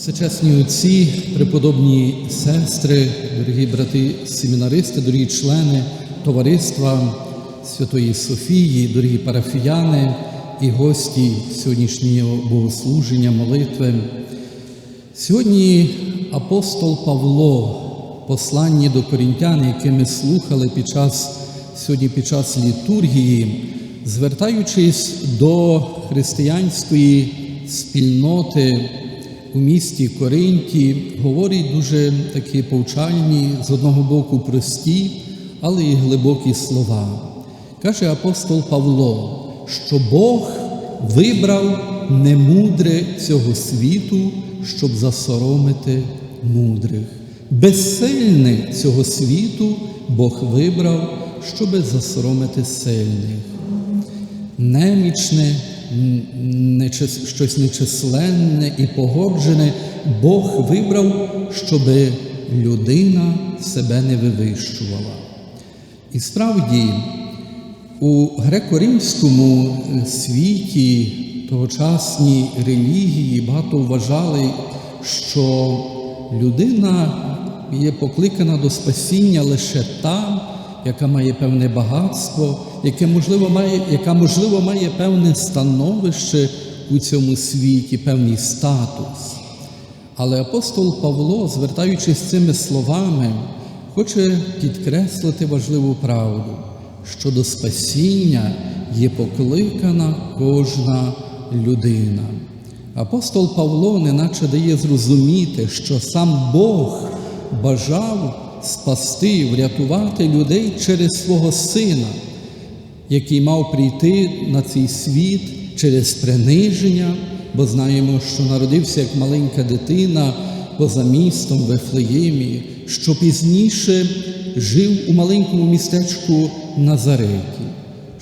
Всечесні отці, преподобні сестри, дорогі брати семінаристи, дорогі члени товариства Святої Софії, дорогі парафіяни і гості сьогоднішнього богослуження, молитви. Сьогодні апостол Павло, в посланні до корінтян, яке ми слухали під час сьогодні під час літургії, звертаючись до християнської спільноти у місті Коринті, говорить дуже такі повчальні, з одного боку прості, але й глибокі слова. Каже апостол Павло, що Бог вибрав немудре цього світу, щоб засоромити мудрих. Безсильне цього світу Бог вибрав, щоби засоромити сильних. Немічне, щось нечисленне і погоджене Бог вибрав, щоби людина себе не вивищувала. І справді, у греко-римському світі тогочасні релігії багато вважали, що людина є покликана до спасіння лише та, яка має певне багатство, яке можливо має, яка можливо має певне становище у цьому світі, певний статус. Але апостол Павло, звертаючись цими словами, хоче підкреслити важливу правду, що до спасіння є покликана кожна людина. Апостол Павло неначе дає зрозуміти, що сам Бог бажав спасти, врятувати людей через свого Сина, який мав прийти на цей світ через приниження, бо знаємо, що народився як маленька дитина поза містом в Вифлеємі, що пізніше жив у маленькому містечку Назареті,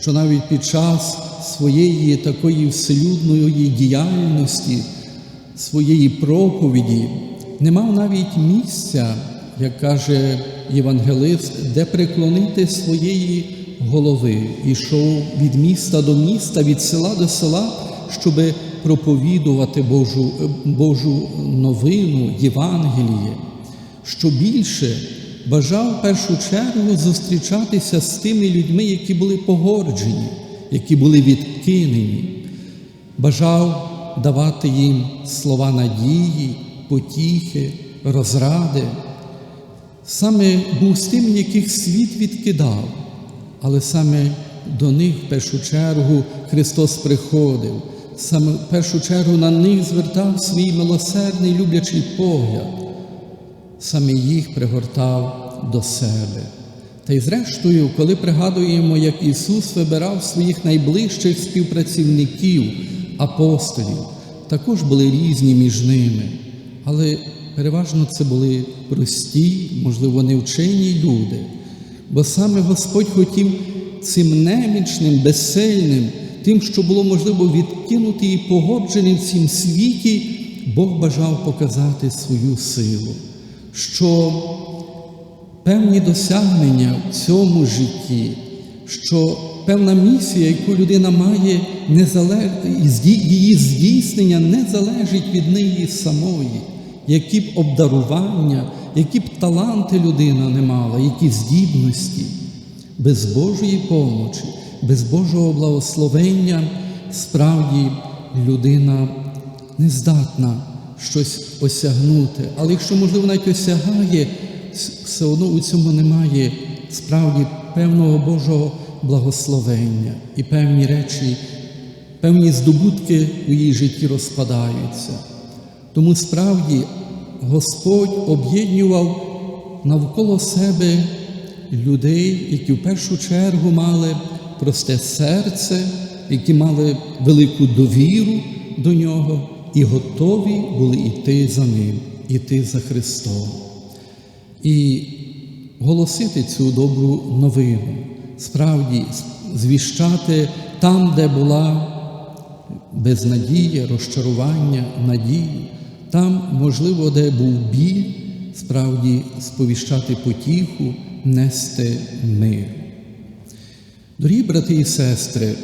що навіть під час своєї такої вселюдної діяльності, своєї проповіді не мав навіть місця, як каже євангелист, де приклонити своєї голови. Ішов від міста до міста, від села до села, щоб проповідувати Божу, Божу новину, Євангеліє, що більше бажав в першу чергу зустрічатися з тими людьми, які були погорджені, які були відкинені, бажав давати їм слова надії, потіхи, розради. Саме був з тим, яких світ відкидав, але саме до них в першу чергу Христос приходив, саме в першу чергу на них звертав свій милосердний люблячий погляд, саме їх пригортав до себе. Та й зрештою, коли пригадуємо, як Ісус вибирав своїх найближчих співпрацівників, апостолів, також були різні між ними, але переважно це були прості, можливо, невчені люди, бо саме Господь хотів цим немічним, безсильним, тим, що було можливо відкинути і погодженим в цім світі, Бог бажав показати свою силу, що певні досягнення в цьому житті, що певна місія, яку людина має, її здійснення не залежить від неї самої, які б обдарування, які б таланти людина не мала, які здібності, без Божої помочі, без Божого благословення справді людина не здатна щось осягнути. Але якщо, можливо, навіть осягає, все одно у цьому немає справді певного Божого благословення і певні речі, певні здобутки у її житті розпадаються. Тому справді Господь об'єднував навколо себе людей, які в першу чергу мали просте серце, які мали велику довіру до нього і готові були йти за ним, йти за Христом. І голосити цю добру новину, справді звіщати там, де була безнадія, розчарування, надії, там, можливо, де був біль, справді сповіщати потіху, нести мир. Дорогі брати і сестри,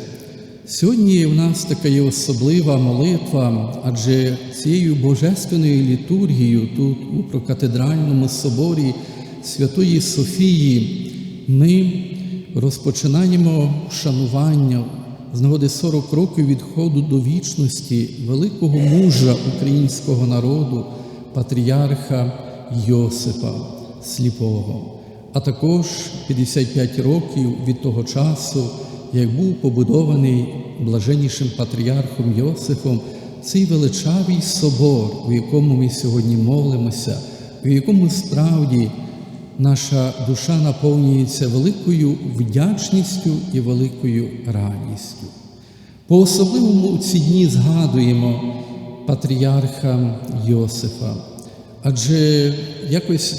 Сьогодні в нас така є особлива молитва, адже цією божественною літургією тут у прокатедральному соборі Святої Софії ми розпочинаємо вшанування з нагоди 40 років відходу до вічності великого мужа українського народу, патріарха Йосипа Сліпого, а також 55 років від того часу, як був побудований блаженнішим патріархом Йосифом цей величавий собор, у якому ми сьогодні молимося, у якому справді наша душа наповнюється великою вдячністю і великою радістю. По особливому у ці дні згадуємо патріарха Йосифа, адже якось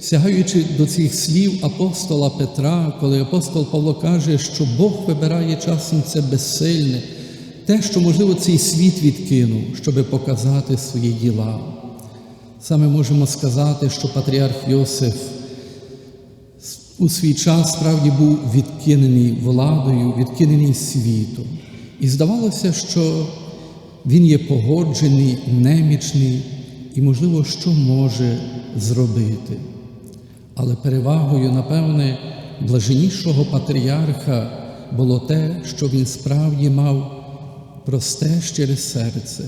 сягаючи до цих слів апостола Петра, коли апостол Павло каже, що Бог вибирає часом це безсильне, те, що, можливо, цей світ відкинув, щоби показати свої діла. Саме можемо сказати, що патріарх Йосиф у свій час справді був відкинений владою, відкинений світом. І здавалося, що він є погоджений, немічний і, можливо, що може зробити. Але перевагою, напевне, блаженнішого патріарха було те, що він справді мав просте щире серце,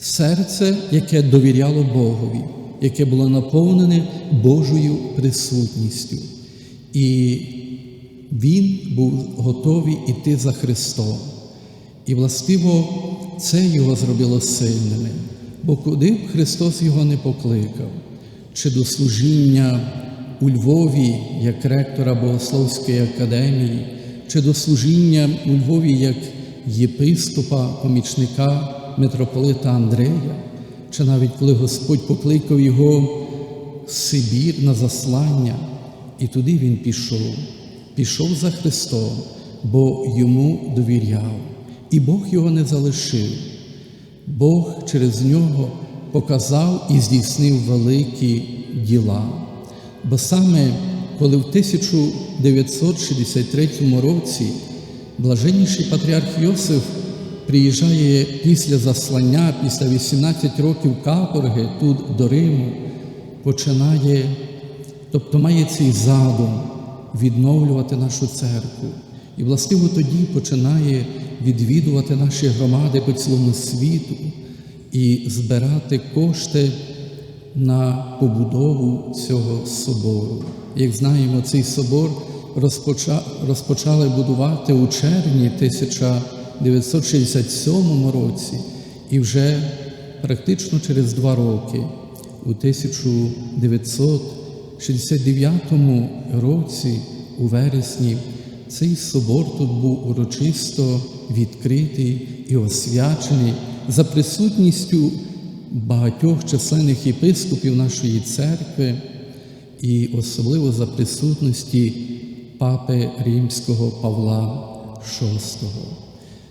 серце, яке довіряло Богові, яке було наповнене Божою присутністю. І він був готовий іти за Христом. І властиво це його зробило сильними, бо куди б Христос його не покликав, чи до служіння у Львові як ректора Богословської академії, чи до служіння у Львові як єпископа, помічника митрополита Андрея, чи навіть коли Господь покликав його в Сибір на заслання, і туди він пішов, пішов за Христом, бо йому довіряв, і Бог його не залишив. Бог через нього показав і здійснив великі діла. Бо саме коли в 1963 році блаженніший патріарх Йосиф приїжджає після заслання, після 18 років каторги тут до Риму, починає, тобто має цей задум відновлювати нашу церкву. І, властиво, тоді починає відвідувати наші громади по цілому світу і збирати кошти на побудову цього собору. Як знаємо, цей собор розпочали будувати у червні 1967 році, і вже практично через два роки, у 1969 році, у вересні, цей собор тут був урочисто відкритий і освячений за присутністю багатьох численних єпископів нашої церкви і особливо за присутності папи Римського Павла VI.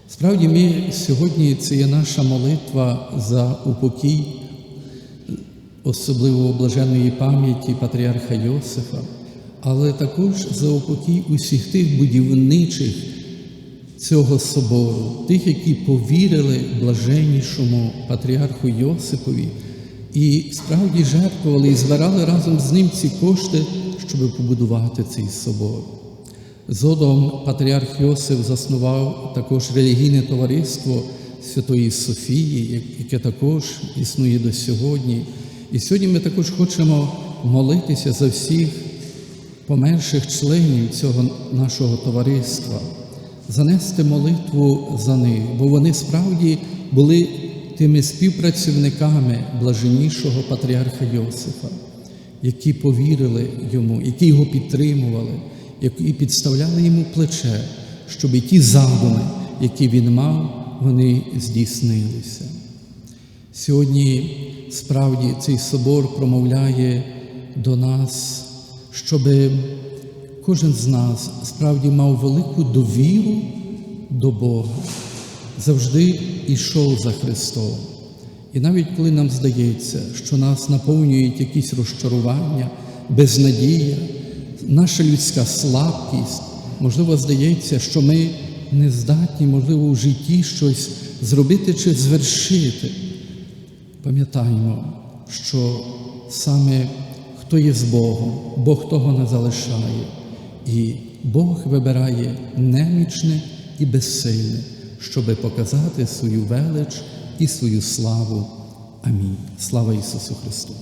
Справді, ми сьогодні це є наша молитва за упокій, особливо блаженної пам'яті патріарха Йосифа, але також за упокій усіх тих будівничих цього собору, тих, які повірили блаженнішому патріарху Йосипові і справді жертвували і збирали разом з ним ці кошти, щоб побудувати цей собор. Згодом патріарх Йосиф заснував також релігійне товариство Святої Софії, яке також існує до сьогодні. І сьогодні ми також хочемо молитися за всіх померших членів цього нашого товариства занести молитву за них, бо вони справді були тими співпрацівниками блаженнішого патріарха Йосифа, які повірили йому, які його підтримували, які підставляли йому плече, щоб і ті задуми, які він мав, вони здійснилися. Сьогодні справді цей собор промовляє до нас, щоби кожен з нас справді мав велику довіру до Бога, завжди йшов за Христом. І навіть коли нам здається, що нас наповнюють якісь розчарування, безнадія, наша людська слабкість, можливо, здається, що ми не здатні, можливо, у житті щось зробити чи звершити. Пам'ятаємо, що саме хто є з Богом, Бог того не залишає, і Бог вибирає немічне і безсильне, щоби показати свою велич і свою славу. Амінь. Слава Ісусу Христу!